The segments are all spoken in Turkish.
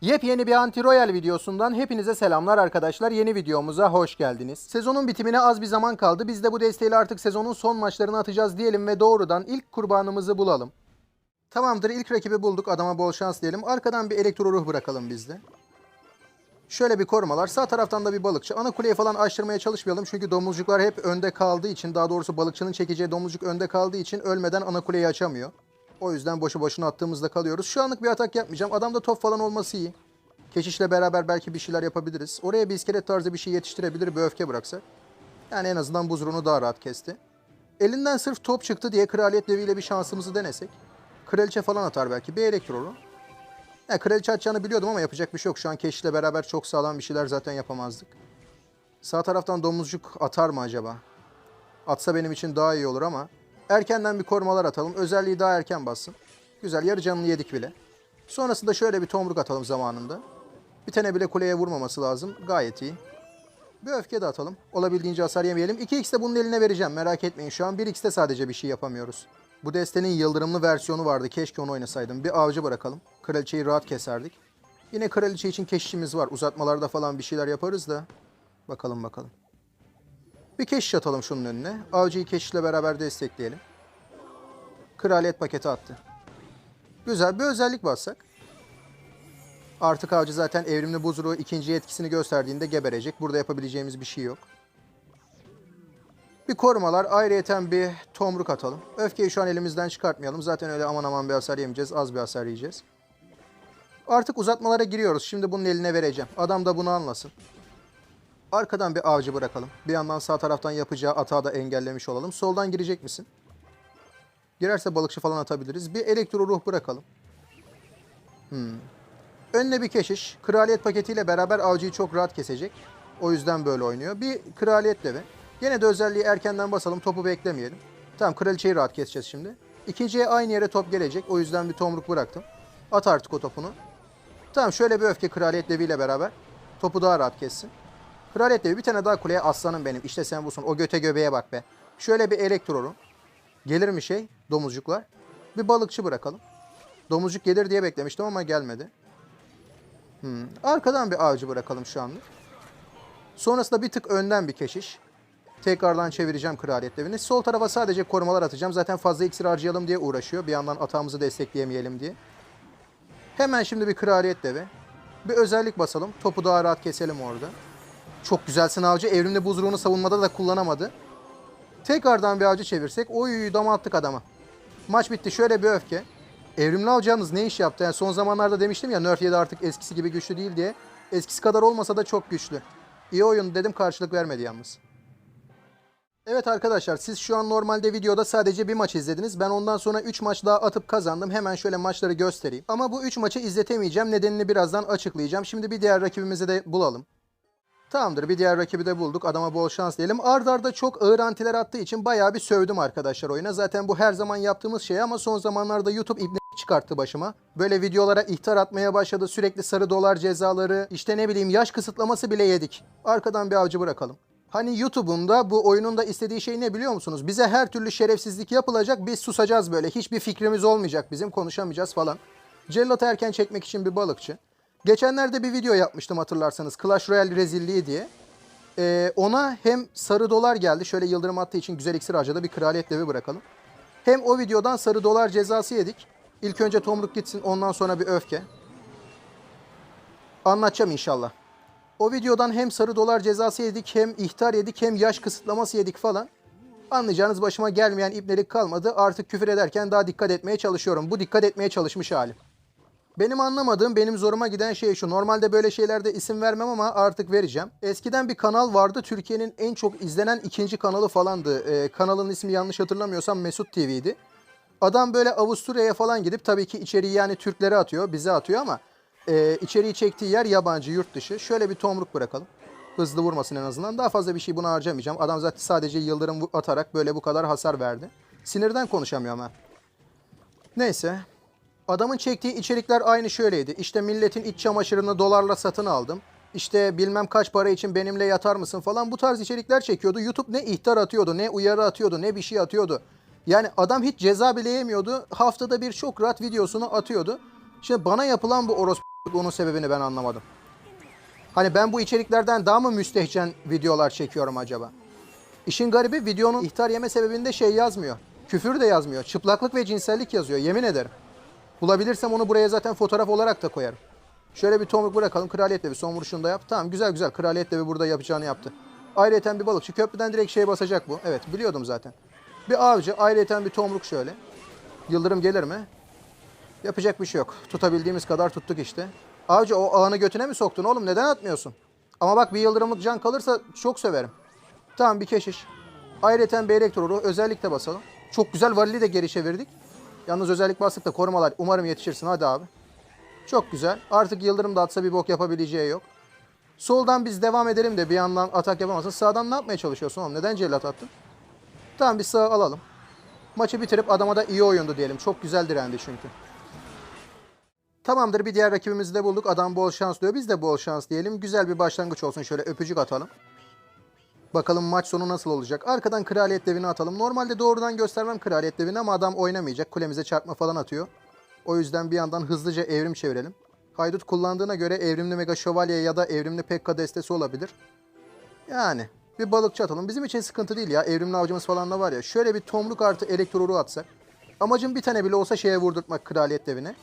Yepyeni bir Anti Royal videosundan hepinize selamlar arkadaşlar. Yeni videomuza hoş geldiniz. Sezonun bitimine az bir zaman kaldı. Biz de bu desteğiyle artık sezonun son maçlarını atacağız diyelim ve doğrudan ilk kurbanımızı bulalım. Tamamdır ilk rakibi bulduk. Adama bol şans diyelim. Arkadan bir elektro ruh bırakalım biz de. Şöyle bir korumalar. Sağ taraftan da bir balıkçı. Ana kuleyi falan açtırmaya çalışmayalım. Çünkü domuzcuklar hep önde kaldığı için, daha doğrusu balıkçının çekeceği domuzcuk önde kaldığı için ölmeden ana kuleyi açamıyor. O yüzden boşu boşuna attığımızda kalıyoruz. Şu anlık bir atak yapmayacağım. Adamda top falan olması iyi. Keşişle beraber belki bir şeyler yapabiliriz. Oraya bir iskelet tarzı bir şey yetiştirebilir, bir öfke bıraksak. Yani en azından buzruğunu daha rahat kesti. Elinden sırf top çıktı diye kraliyet deviyle bir şansımızı denesek. Kraliçe falan atar belki. Bir elektroru. Yani kraliçe atacağını biliyordum ama yapacak bir şey yok. Şu an Keşiş'le beraber çok sağlam bir şeyler zaten yapamazdık. Sağ taraftan domuzcuk atar mı acaba? Atsa benim için daha iyi olur ama erkenden bir korumalar atalım. Özelliği daha erken bassın. Güzel yarı canını yedik bile. Sonrasında şöyle bir tomruk atalım zamanında. Bir tane bile kuleye vurmaması lazım. Gayet iyi. Bir öfke de atalım. Olabildiğince hasar yemeyelim. 2x de bunun eline vereceğim. Merak etmeyin şu an. 1x'te sadece bir şey yapamıyoruz. Bu destenin yıldırımlı versiyonu vardı. Keşke onu oynasaydım. Bir avcı bırakalım. Kraliçeyi rahat keserdik. Yine kraliçe için keşişimiz var. Uzatmalarda falan bir şeyler yaparız da. Bakalım bakalım. Bir keşiş atalım şunun önüne. Avcıyı keşişle beraber destekleyelim. Kraliyet paketi attı. Güzel bir özellik bassak. Artık avcı zaten evrimli buzruğu ikinci etkisini gösterdiğinde geberecek. Burada yapabileceğimiz bir şey yok. Bir korumalar ayrıyeten bir tomruk atalım. Öfkeyi şu an elimizden çıkartmayalım. Zaten öyle aman aman bir hasar yemeyeceğiz. Az bir hasar yiyeceğiz. Artık uzatmalara giriyoruz. Şimdi bunun eline vereceğim. Adam da bunu anlasın. Arkadan bir avcı bırakalım. Bir yandan sağ taraftan yapacağı atağı da engellemiş olalım. Soldan girecek misin? Girerse balıkçı falan atabiliriz. Bir elektro ruh bırakalım. Hmm. Önüne bir keşiş. Kraliyet paketiyle beraber avcıyı çok rahat kesecek. O yüzden böyle oynuyor. Bir kraliyet devi. Yine de özelliği erkenden basalım. Topu beklemeyelim. Tamam kraliçeyi rahat keseceğiz şimdi. İkinciye aynı yere top gelecek. O yüzden bir tomruk bıraktım. At artık o topunu. Tamam şöyle bir öfke kraliyet deviyle beraber. Topu daha rahat kessin. Kraliyet devi bir tane daha kuleye aslanım benim. İşte sen busun. O göte göbeğe bak be. Şöyle bir elektroru. Gelir mi şey? Domuzcuklar. Bir balıkçı bırakalım. Domuzcuk gelir diye beklemiştim ama gelmedi. Hmm. Arkadan bir avcı bırakalım şu anlık. Sonrasında bir tık önden bir keşiş. Tekrardan çevireceğim kraliyet devini. Sol tarafa sadece korumalar atacağım. Zaten fazla iksir harcayalım diye uğraşıyor. Bir yandan atağımızı destekleyemeyelim diye. Hemen şimdi bir kraliyet devi. Bir özellik basalım. Topu daha rahat keselim orada. Çok güzelsin avcı. Evrimli buzruğunu savunmada da kullanamadı. Tekrardan bir avcı çevirsek. Oy dama attık adama. Maç bitti. Şöyle bir öfke. Evrimli avcınız ne iş yaptı? Yani son zamanlarda demiştim ya Nerf 7 artık eskisi gibi güçlü değil diye. Eskisi kadar olmasa da çok güçlü. İyi oyun dedim karşılık vermedi yalnız. Evet arkadaşlar siz şu an normalde videoda sadece bir maç izlediniz. Ben ondan sonra 3 maç daha atıp kazandım. Hemen şöyle maçları göstereyim. Ama bu 3 maçı izletemeyeceğim. Nedenini birazdan açıklayacağım. Şimdi bir diğer rakibimizi de bulalım. Tamamdır bir diğer rakibi de bulduk. Adama bol şans diyelim. Arda arda çok ağır antiler attığı için bayağı bir sövdüm arkadaşlar oyuna. Zaten bu her zaman yaptığımız şey ama son zamanlarda YouTube ibne çıkarttı başıma. Böyle videolara ihtar atmaya başladı. Sürekli sarı dolar cezaları, işte ne bileyim yaş kısıtlaması bile yedik. Arkadan bir avcı bırakalım. Hani YouTube'un da bu oyunun da istediği şey ne biliyor musunuz? Bize her türlü şerefsizlik yapılacak. Biz susacağız böyle. Hiçbir fikrimiz olmayacak bizim. Konuşamayacağız falan. Cellat'ı erken çekmek için bir balıkçı. Geçenlerde bir video yapmıştım hatırlarsanız. Clash Royale rezilliği diye. Ee, ona hem sarı dolar geldi. Şöyle yıldırım attığı için güzel iksir harcadı. Bir kraliyet devi bırakalım. Hem o videodan sarı dolar cezası yedik. İlk önce tomruk gitsin ondan sonra bir öfke. Anlatacağım inşallah. O videodan hem sarı dolar cezası yedik hem ihtar yedik hem yaş kısıtlaması yedik falan. Anlayacağınız başıma gelmeyen ibnelik kalmadı. Artık küfür ederken daha dikkat etmeye çalışıyorum. Bu dikkat etmeye çalışmış halim. Benim anlamadığım, benim zoruma giden şey şu. Normalde böyle şeylerde isim vermem ama artık vereceğim. Eskiden bir kanal vardı. Türkiye'nin en çok izlenen ikinci kanalı falandı. Ee, kanalın ismi yanlış hatırlamıyorsam Mesut TV'ydi. Adam böyle Avusturya'ya falan gidip tabii ki içeriği yani Türklere atıyor, bize atıyor ama e, içeriği çektiği yer yabancı, yurt dışı. Şöyle bir tomruk bırakalım. Hızlı vurmasın en azından. Daha fazla bir şey buna harcamayacağım. Adam zaten sadece yıldırım atarak böyle bu kadar hasar verdi. Sinirden konuşamıyorum ha. Neyse. Adamın çektiği içerikler aynı şöyleydi. İşte milletin iç çamaşırını dolarla satın aldım. İşte bilmem kaç para için benimle yatar mısın falan bu tarz içerikler çekiyordu. YouTube ne ihtar atıyordu, ne uyarı atıyordu, ne bir şey atıyordu. Yani adam hiç ceza bile yemiyordu. Haftada bir çok rahat videosunu atıyordu. Şimdi bana yapılan bu orospu Onun sebebini ben anlamadım. Hani ben bu içeriklerden daha mı müstehcen videolar çekiyorum acaba? İşin garibi videonun ihtar yeme sebebinde şey yazmıyor. Küfür de yazmıyor. Çıplaklık ve cinsellik yazıyor. Yemin ederim. Bulabilirsem onu buraya zaten fotoğraf olarak da koyarım. Şöyle bir tomruk bırakalım. Kraliyet devi son vuruşunu da yap. Tamam güzel güzel. Kraliyet devi burada yapacağını yaptı. Ayrıyeten bir balıkçı. Köprüden direkt şeye basacak bu. Evet biliyordum zaten. Bir avcı. Ayrıyeten bir tomruk şöyle. Yıldırım gelir mi? Yapacak bir şey yok. Tutabildiğimiz kadar tuttuk işte. Avcı o ağını götüne mi soktun oğlum? Neden atmıyorsun? Ama bak bir yıldırımlık can kalırsa çok severim. Tamam bir keşiş. Ayrıca bir elektroru özellikle basalım. Çok güzel varili de geri çevirdik. Yalnız özellik bastık da korumalar. Umarım yetişirsin hadi abi. Çok güzel. Artık yıldırım da atsa bir bok yapabileceği yok. Soldan biz devam edelim de bir yandan atak yapamazsın. Sağdan ne yapmaya çalışıyorsun oğlum? Neden cellat attın? Tamam bir sağ alalım. Maçı bitirip adama da iyi oyundu diyelim. Çok güzel direndi çünkü. Tamamdır bir diğer rakibimizi de bulduk. Adam bol şans diyor. Biz de bol şans diyelim. Güzel bir başlangıç olsun. Şöyle öpücük atalım. Bakalım maç sonu nasıl olacak. Arkadan kraliyet devini atalım. Normalde doğrudan göstermem kraliyet devini ama adam oynamayacak. Kulemize çarpma falan atıyor. O yüzden bir yandan hızlıca evrim çevirelim. Haydut kullandığına göre evrimli mega şövalye ya da evrimli pekka destesi olabilir. Yani bir balıkçı atalım. Bizim için sıkıntı değil ya. Evrimli avcımız falan da var ya. Şöyle bir tomruk artı elektroru atsak. Amacım bir tane bile olsa şeye vurdurtmak kraliyet devine.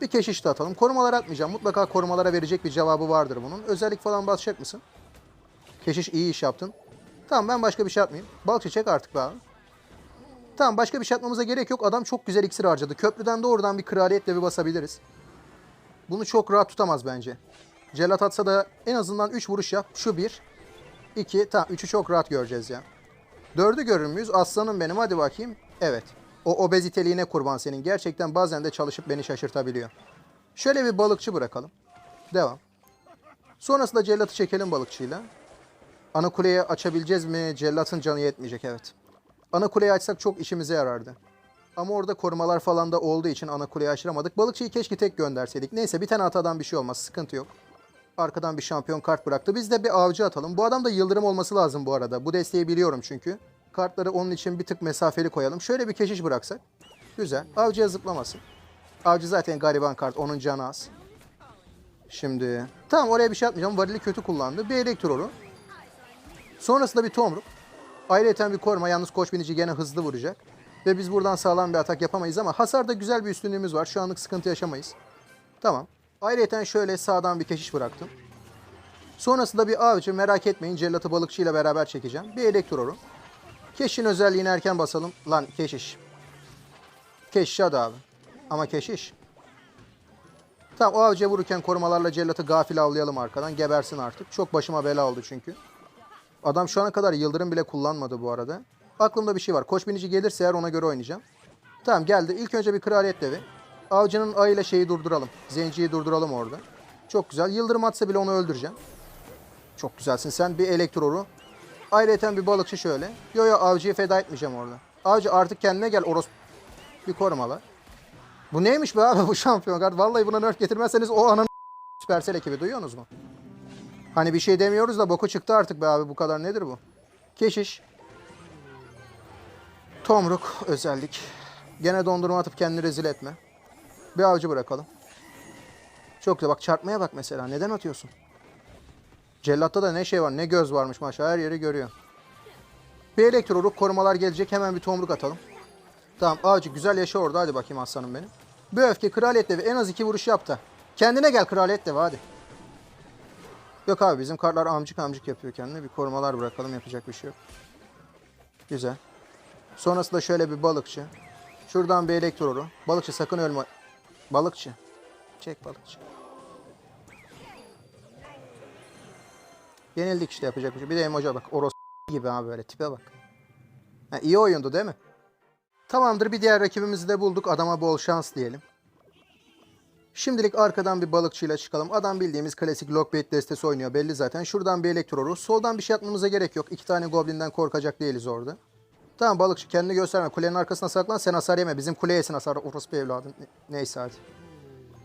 Bir keşiş de atalım. Korumalar atmayacağım. Mutlaka korumalara verecek bir cevabı vardır bunun. Özellik falan basacak mısın? Keşiş iyi iş yaptın. Tamam ben başka bir şey yapmayayım. Balıkçı çek artık be abi. Tamam başka bir şey yapmamıza gerek yok. Adam çok güzel iksir harcadı. Köprüden doğrudan bir kraliyet devi basabiliriz. Bunu çok rahat tutamaz bence. Celat atsa da en azından 3 vuruş yap. Şu 1. 2. Tamam 3'ü çok rahat göreceğiz ya. 4'ü görür müyüz? Aslanım benim hadi bakayım. Evet. O obeziteliğine kurban senin. Gerçekten bazen de çalışıp beni şaşırtabiliyor. Şöyle bir balıkçı bırakalım. Devam. Sonrasında cellatı çekelim balıkçıyla. Ana kuleyi açabileceğiz mi? Cellatın canı yetmeyecek evet. Ana kuleyi açsak çok işimize yarardı. Ama orada korumalar falan da olduğu için ana kuleyi aşıramadık. Balıkçıyı keşke tek gönderseydik. Neyse bir tane hatadan bir şey olmaz. Sıkıntı yok. Arkadan bir şampiyon kart bıraktı. Biz de bir avcı atalım. Bu adam da yıldırım olması lazım bu arada. Bu desteği biliyorum çünkü. Kartları onun için bir tık mesafeli koyalım. Şöyle bir keşiş bıraksak. Güzel. Avcıya zıplamasın. Avcı zaten gariban kart. Onun canı az. Şimdi. Tamam oraya bir şey atmayacağım. Varili kötü kullandı. Bir elektroru. Sonrasında bir tomruk. Ayrıca bir koruma. Yalnız koç binici gene hızlı vuracak. Ve biz buradan sağlam bir atak yapamayız ama hasarda güzel bir üstünlüğümüz var. Şu anlık sıkıntı yaşamayız. Tamam. Ayrıca şöyle sağdan bir keşiş bıraktım. Sonrasında bir avcı merak etmeyin cellatı balıkçıyla beraber çekeceğim. Bir elektroru. Keşişin özelliğini erken basalım. Lan keşiş. Keşiş hadi abi. Ama keşiş. Tamam o avcıya vururken korumalarla cellatı gafil avlayalım arkadan. Gebersin artık. Çok başıma bela oldu çünkü. Adam şu ana kadar yıldırım bile kullanmadı bu arada. Aklımda bir şey var. Koç binici gelirse eğer ona göre oynayacağım. Tamam geldi. İlk önce bir kraliyet devi. Avcının ayıyla şeyi durduralım. Zenciyi durduralım orada. Çok güzel. Yıldırım atsa bile onu öldüreceğim. Çok güzelsin sen. Bir elektroru. Ayrıca bir balıkçı şöyle. Yo yo avcıyı feda etmeyeceğim orada. Avcı artık kendine gel oros. Bir korumalar. Bu neymiş be abi bu şampiyon kart. Vallahi buna nerf getirmezseniz o ananı Süpersel ekibi duyuyorsunuz mu? Hani bir şey demiyoruz da boku çıktı artık be abi bu kadar nedir bu? Keşiş. Tomruk özellik. Gene dondurma atıp kendini rezil etme. Bir avcı bırakalım. Çok güzel bak çarpmaya bak mesela. Neden atıyorsun? Cellatta da ne şey var ne göz varmış maşallah her yeri görüyor. Bir elektroluk korumalar gelecek hemen bir tomruk atalım. Tamam avcı güzel yaşa orada hadi bakayım aslanım benim. Bir öfke kraliyet devi en az iki vuruş yaptı. Kendine gel kraliyet devi hadi. Yok abi bizim kartlar amcık amcık yapıyor kendine. Bir korumalar bırakalım yapacak bir şey yok. Güzel. Sonrasında şöyle bir balıkçı. Şuradan bir elektroru. Balıkçı sakın ölme. Balıkçı. Çek balıkçı. Yenildik işte yapacak bir şey. Bir de emoja bak. Oros gibi abi böyle tipe bak. Ha, iyi oyundu değil mi? Tamamdır bir diğer rakibimizi de bulduk. Adama bol şans diyelim. Şimdilik arkadan bir balıkçıyla çıkalım. Adam bildiğimiz klasik lockbait destesi oynuyor belli zaten. Şuradan bir elektroru. Soldan bir şey yapmamıza gerek yok. İki tane goblinden korkacak değiliz orada. Tamam balıkçı kendini gösterme. Kulenin arkasına saklan sen hasar yeme. Bizim kuleye yesin hasar. Orospu evladım. Ne- Neyse hadi.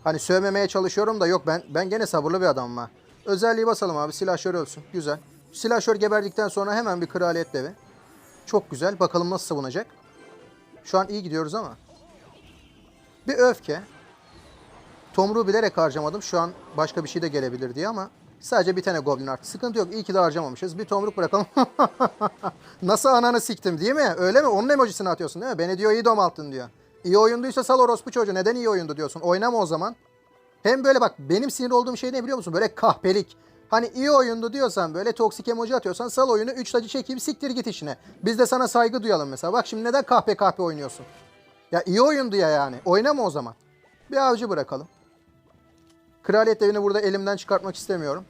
Hani sövmemeye çalışıyorum da yok ben ben gene sabırlı bir adamım ha. Özelliği basalım abi. Silahşör ölsün. Güzel. Silahşör geberdikten sonra hemen bir kraliyet devi. Çok güzel. Bakalım nasıl savunacak. Şu an iyi gidiyoruz ama. Bir öfke. Tomruğu bilerek harcamadım. Şu an başka bir şey de gelebilir diye ama sadece bir tane goblin arttı. Sıkıntı yok. İyi ki de harcamamışız. Bir tomruk bırakalım. Nasıl ananı siktim değil mi? Öyle mi? Onun emojisini atıyorsun değil mi? Beni diyor iyi domalttın diyor. İyi oyunduysa sal orospu çocuğu. Neden iyi oyundu diyorsun? Oynama o zaman. Hem böyle bak benim sinir olduğum şey ne biliyor musun? Böyle kahpelik. Hani iyi oyundu diyorsan böyle toksik emoji atıyorsan sal oyunu 3 tacı çekeyim siktir git işine. Biz de sana saygı duyalım mesela. Bak şimdi neden kahpe kahpe oynuyorsun? Ya iyi oyundu ya yani. Oynama o zaman. Bir avcı bırakalım. Kraliyet devini burada elimden çıkartmak istemiyorum.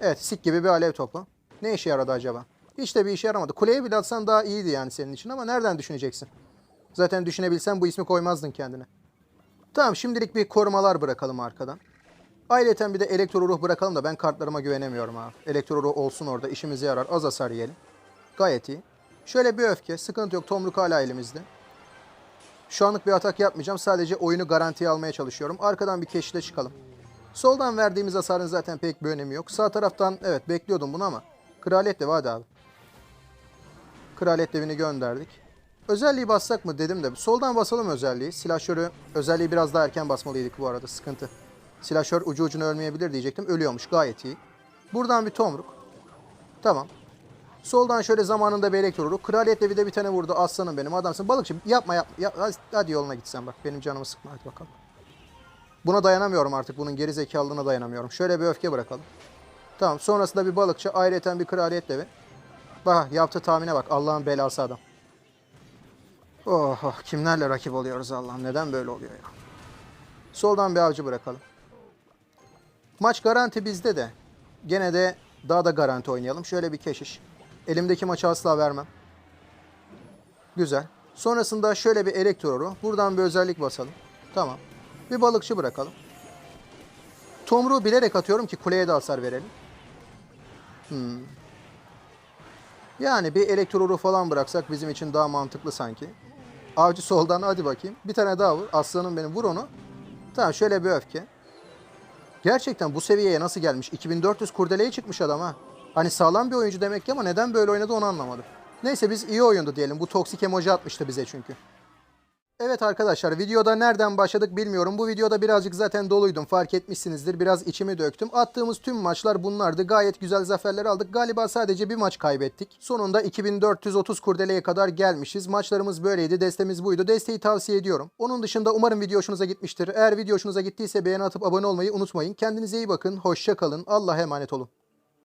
Evet sik gibi bir alev topu. Ne işe yaradı acaba? Hiç de bir işe yaramadı. Kuleye bile atsan daha iyiydi yani senin için ama nereden düşüneceksin? Zaten düşünebilsen bu ismi koymazdın kendine. Tamam şimdilik bir korumalar bırakalım arkadan. Ayrıca bir de elektro ruh bırakalım da ben kartlarıma güvenemiyorum abi. Elektro ruh olsun orada işimize yarar. Az hasar yiyelim. Gayet iyi. Şöyle bir öfke. Sıkıntı yok. Tomruk hala elimizde. Şu anlık bir atak yapmayacağım. Sadece oyunu garantiye almaya çalışıyorum. Arkadan bir keşile çıkalım. Soldan verdiğimiz hasarın zaten pek bir önemi yok. Sağ taraftan evet bekliyordum bunu ama. Kraliyet devi hadi abi. Kraliyet devini gönderdik. Özelliği bassak mı dedim de. Soldan basalım özelliği. Silahşörü özelliği biraz daha erken basmalıydık bu arada. Sıkıntı. Silahşör ucu ucuna ölmeyebilir diyecektim. Ölüyormuş gayet iyi. Buradan bir tomruk. Tamam. Soldan şöyle zamanında bir elektro ruh. Kraliyet devi de bir tane vurdu. Aslanım benim adamsın. Balıkçı yapma yapma. Ya, hadi yoluna gitsen bak. Benim canımı sıkma hadi bakalım. Buna dayanamıyorum artık. Bunun geri zekalılığına dayanamıyorum. Şöyle bir öfke bırakalım. Tamam. Sonrasında bir balıkçı. Ayrıca bir kraliyet devi. Bak yaptığı tahmine bak. Allah'ın belası adam. Oh, oh kimlerle rakip oluyoruz Allah'ım. Neden böyle oluyor ya? Soldan bir avcı bırakalım. Maç garanti bizde de. Gene de daha da garanti oynayalım. Şöyle bir keşiş. Elimdeki maçı asla vermem. Güzel. Sonrasında şöyle bir elektroru. Buradan bir özellik basalım. Tamam. Bir balıkçı bırakalım. Tomruğu bilerek atıyorum ki kuleye de hasar verelim. Hmm. Yani bir elektroru falan bıraksak bizim için daha mantıklı sanki. Avcı soldan hadi bakayım. Bir tane daha vur. Aslanım benim vur onu. Tamam şöyle bir öfke. Gerçekten bu seviyeye nasıl gelmiş? 2400 kurdeleye çıkmış adam ha. Hani sağlam bir oyuncu demek ki ama neden böyle oynadı onu anlamadım. Neyse biz iyi oyundu diyelim. Bu toksik emoji atmıştı bize çünkü. Evet arkadaşlar videoda nereden başladık bilmiyorum. Bu videoda birazcık zaten doluydum fark etmişsinizdir. Biraz içimi döktüm. Attığımız tüm maçlar bunlardı. Gayet güzel zaferler aldık. Galiba sadece bir maç kaybettik. Sonunda 2430 kurdeleye kadar gelmişiz. Maçlarımız böyleydi. Destemiz buydu. Desteği tavsiye ediyorum. Onun dışında umarım video hoşunuza gitmiştir. Eğer video hoşunuza gittiyse beğeni atıp abone olmayı unutmayın. Kendinize iyi bakın. Hoşça kalın. Allah'a emanet olun.